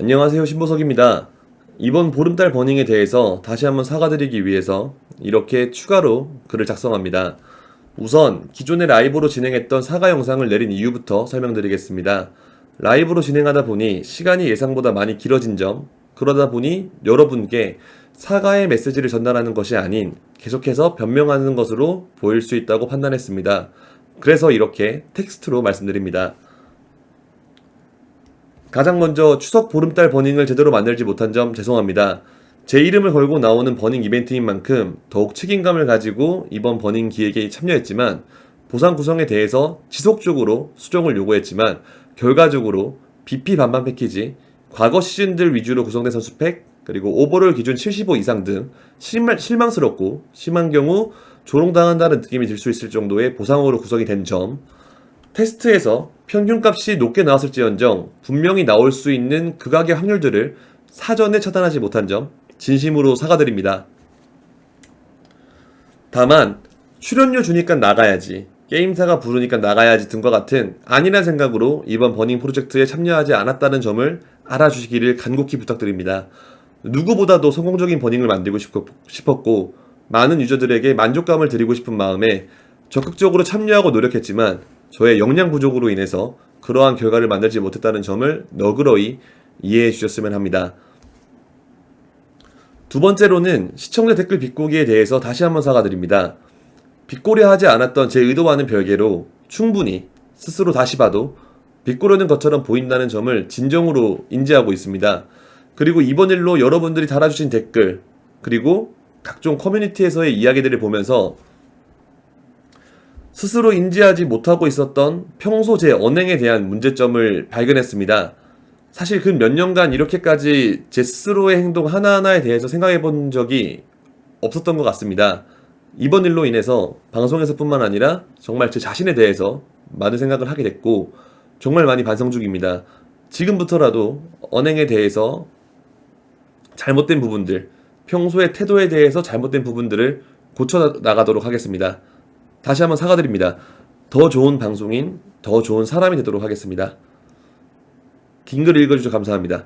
안녕하세요 신보석입니다. 이번 보름달 버닝에 대해서 다시 한번 사과드리기 위해서 이렇게 추가로 글을 작성합니다. 우선 기존의 라이브로 진행했던 사과 영상을 내린 이유부터 설명드리겠습니다. 라이브로 진행하다 보니 시간이 예상보다 많이 길어진 점, 그러다 보니 여러분께 사과의 메시지를 전달하는 것이 아닌 계속해서 변명하는 것으로 보일 수 있다고 판단했습니다. 그래서 이렇게 텍스트로 말씀드립니다. 가장 먼저 추석 보름달 버닝을 제대로 만들지 못한 점 죄송합니다. 제 이름을 걸고 나오는 버닝 이벤트인 만큼 더욱 책임감을 가지고 이번 버닝 기획에 참여했지만 보상 구성에 대해서 지속적으로 수정을 요구했지만 결과적으로 BP 반반 패키지, 과거 시즌들 위주로 구성된 선수팩, 그리고 오버롤 기준 75 이상 등 실망, 실망스럽고 심한 경우 조롱당한다는 느낌이 들 수 있을 정도의 보상으로 구성이 된 점, 테스트에서 평균값이 높게 나왔을지언정 분명히 나올 수 있는 극악의 확률들을 사전에 차단하지 못한 점 진심으로 사과드립니다. 다만 출연료 주니까 나가야지 게임사가 부르니까 나가야지 등과 같은 아니란 생각으로 이번 버닝 프로젝트에 참여하지 않았다는 점을 알아주시기를 간곡히 부탁드립니다. 누구보다도 성공적인 버닝을 만들고 싶었- 싶었고 많은 유저들에게 만족감을 드리고 싶은 마음에 적극적으로 참여하고 노력했지만 저의 역량 부족으로 인해서 그러한 결과를 만들지 못했다는 점을 너그러이 이해해 주셨으면 합니다. 두 번째로는 시청자 댓글 빗고기에 대해서 다시 한번 사과드립니다. 빗고려 하지 않았던 제 의도와는 별개로 충분히 스스로 다시 봐도 빗고려는 것처럼 보인다는 점을 진정으로 인지하고 있습니다. 그리고 이번 일로 여러분들이 달아주신 댓글, 그리고 각종 커뮤니티에서의 이야기들을 보면서 스스로 인지하지 못하고 있었던 평소 제 언행에 대한 문제점을 발견했습니다. 사실 그몇 년간 이렇게까지 제 스스로의 행동 하나하나에 대해서 생각해 본 적이 없었던 것 같습니다. 이번 일로 인해서 방송에서뿐만 아니라 정말 제 자신에 대해서 많은 생각을 하게 됐고 정말 많이 반성 중입니다. 지금부터라도 언행에 대해서 잘못된 부분들, 평소의 태도에 대해서 잘못된 부분들을 고쳐 나가도록 하겠습니다. 다시 한번 사과드립니다. 더 좋은 방송인, 더 좋은 사람이 되도록 하겠습니다. 긴 글 읽어주셔서 감사합니다.